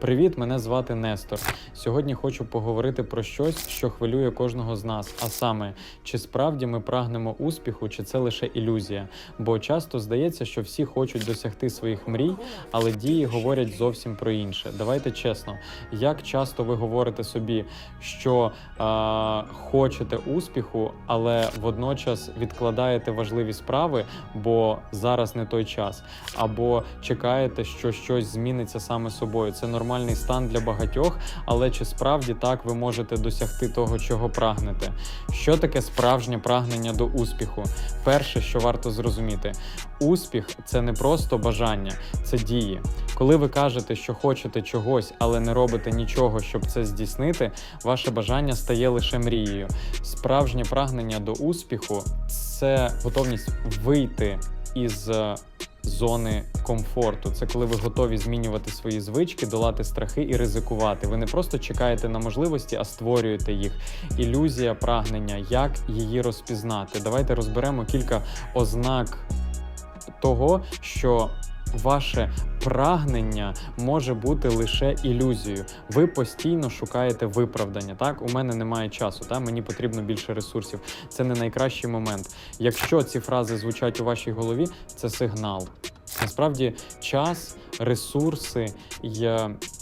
Привіт, мене звати Нестор. Сьогодні хочу поговорити про щось, що хвилює кожного з нас. А саме, чи справді ми прагнемо успіху, чи це лише ілюзія? Бо часто здається, що всі хочуть досягти своїх мрій, але дії говорять зовсім про інше. Давайте чесно, як часто ви говорите собі, що а, хочете успіху, але водночас відкладаєте важливі справи, бо зараз не той час, або чекаєте, що щось зміниться саме собою. Це нормальний стан для багатьох, але чи справді так ви можете досягти того, чого прагнете? Що таке справжнє прагнення до успіху? Перше, що варто зрозуміти, успіх це не просто бажання, це дії. Коли ви кажете, що хочете чогось, але не робите нічого, щоб це здійснити, ваше бажання стає лише мрією. Справжнє прагнення до успіху це готовність вийти із е, зони комфорту. Це коли ви готові змінювати свої звички, долати страхи і ризикувати. Ви не просто чекаєте на можливості, а створюєте їх. Ілюзія прагнення, як її розпізнати. Давайте розберемо кілька ознак того, що ваше прагнення може бути лише ілюзією. Ви постійно шукаєте виправдання. Так, у мене немає часу, та мені потрібно більше ресурсів. Це не найкращий момент. Якщо ці фрази звучать у вашій голові, це сигнал. Насправді, час, ресурси і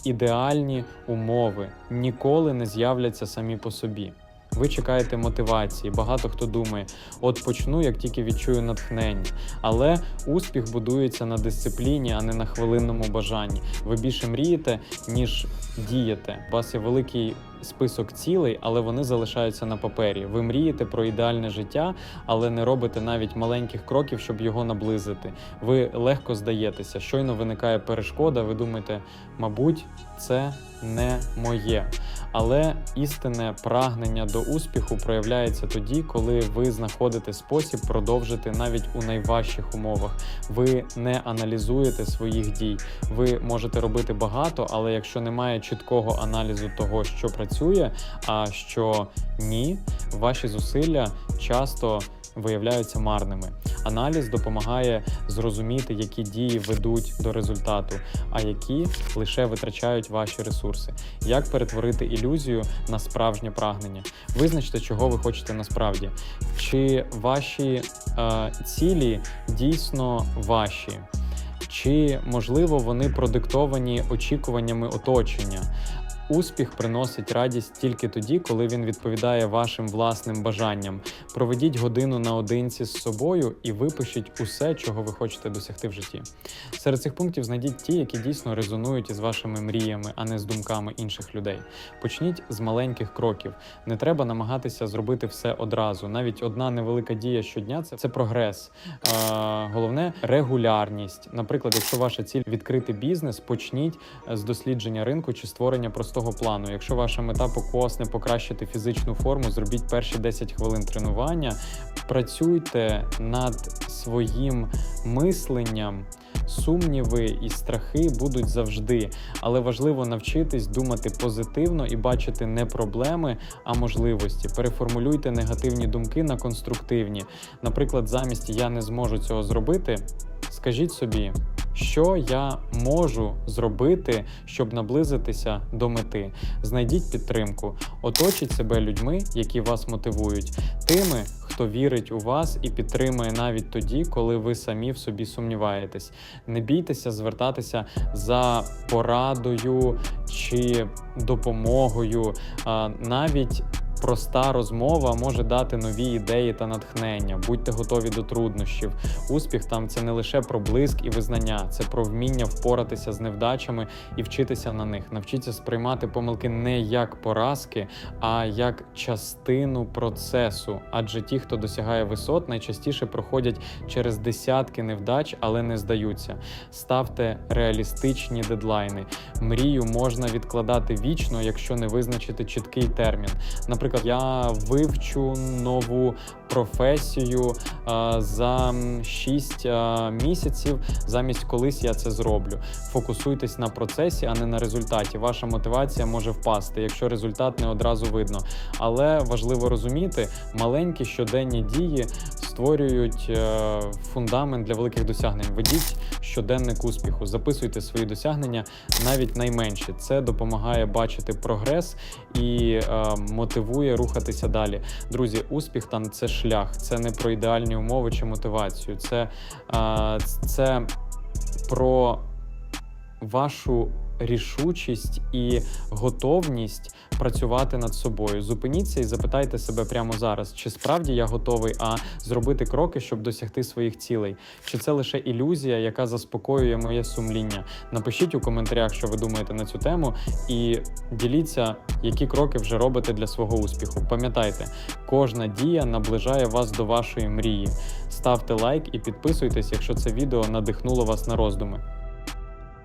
ідеальні умови ніколи не з'являться самі по собі. Ви чекаєте мотивації. Багато хто думає, от почну, як тільки відчую натхнення. Але успіх будується на дисципліні, а не на хвилинному бажанні. Ви більше мрієте, ніж дієте. У вас є великий список цілей, але вони залишаються на папері. Ви мрієте про ідеальне життя, але не робите навіть маленьких кроків, щоб його наблизити. Ви легко здаєтеся. Щойно виникає перешкода. Ви думаєте, мабуть, це не моє. Але істинне прагнення до успіху проявляється тоді, коли ви знаходите спосіб продовжити навіть у найважчих умовах. Ви не аналізуєте своїх дій. Ви можете робити багато, але якщо немає чіткого аналізу того, що працює, а що ні, ваші зусилля часто виявляються марними. Аналіз допомагає зрозуміти, які дії ведуть до результату, а які лише витрачають ваші ресурси. Як перетворити ілюзію на справжнє прагнення? Визначте, чого ви хочете насправді. Чи ваші е, цілі дійсно ваші? Чи можливо вони продиктовані очікуваннями оточення? Успіх приносить радість тільки тоді, коли він відповідає вашим власним бажанням. Проведіть годину наодинці з собою і випишіть усе, чого ви хочете досягти в житті. Серед цих пунктів знайдіть ті, які дійсно резонують із вашими мріями, а не з думками інших людей. Почніть з маленьких кроків. Не треба намагатися зробити все одразу. Навіть одна невелика дія щодня це, це прогрес. Е, головне регулярність. Наприклад, якщо ваша ціль відкрити бізнес, почніть з дослідження ринку чи створення простого плану. Якщо ваша мета покосне покращити фізичну форму, зробіть перші 10 хвилин тренування. Працюйте над своїм мисленням. Сумніви і страхи будуть завжди, але важливо навчитись думати позитивно і бачити не проблеми, а можливості. Переформулюйте негативні думки на конструктивні. Наприклад, замість я не зможу цього зробити. Скажіть собі, що я можу зробити, щоб наблизитися до мети. Знайдіть підтримку, оточіть себе людьми, які вас мотивують, тими, хто вірить у вас і підтримує навіть тоді, коли ви самі в собі сумніваєтесь. Не бійтеся звертатися за порадою чи допомогою, навіть. Проста розмова може дати нові ідеї та натхнення. Будьте готові до труднощів. Успіх там це не лише про блиск і визнання, це про вміння впоратися з невдачами і вчитися на них. Навчіться сприймати помилки не як поразки, а як частину процесу. Адже ті, хто досягає висот, найчастіше проходять через десятки невдач, але не здаються. Ставте реалістичні дедлайни. Мрію можна відкладати вічно, якщо не визначити чіткий термін. Наприклад, наприклад, я вивчу нову професію е, за 6 місяців, замість колись я це зроблю. Фокусуйтесь на процесі, а не на результаті. Ваша мотивація може впасти, якщо результат не одразу видно. Але важливо розуміти, маленькі щоденні дії створюють е, фундамент для великих досягнень. Ведіть щоденник успіху, записуйте свої досягнення, навіть найменші. Це допомагає бачити прогрес і е, мотивує рухатися далі. Друзі, успіх там це шлях, це не про ідеальні умови чи мотивацію. Це, е, це про вашу рішучість і готовність працювати над собою. Зупиніться і запитайте себе прямо зараз, чи справді я готовий а зробити кроки, щоб досягти своїх цілей, чи це лише ілюзія, яка заспокоює моє сумління. Напишіть у коментарях, що ви думаєте на цю тему, і діліться, які кроки вже робите для свого успіху. Пам'ятайте, кожна дія наближає вас до вашої мрії. Ставте лайк і підписуйтесь, якщо це відео надихнуло вас на роздуми.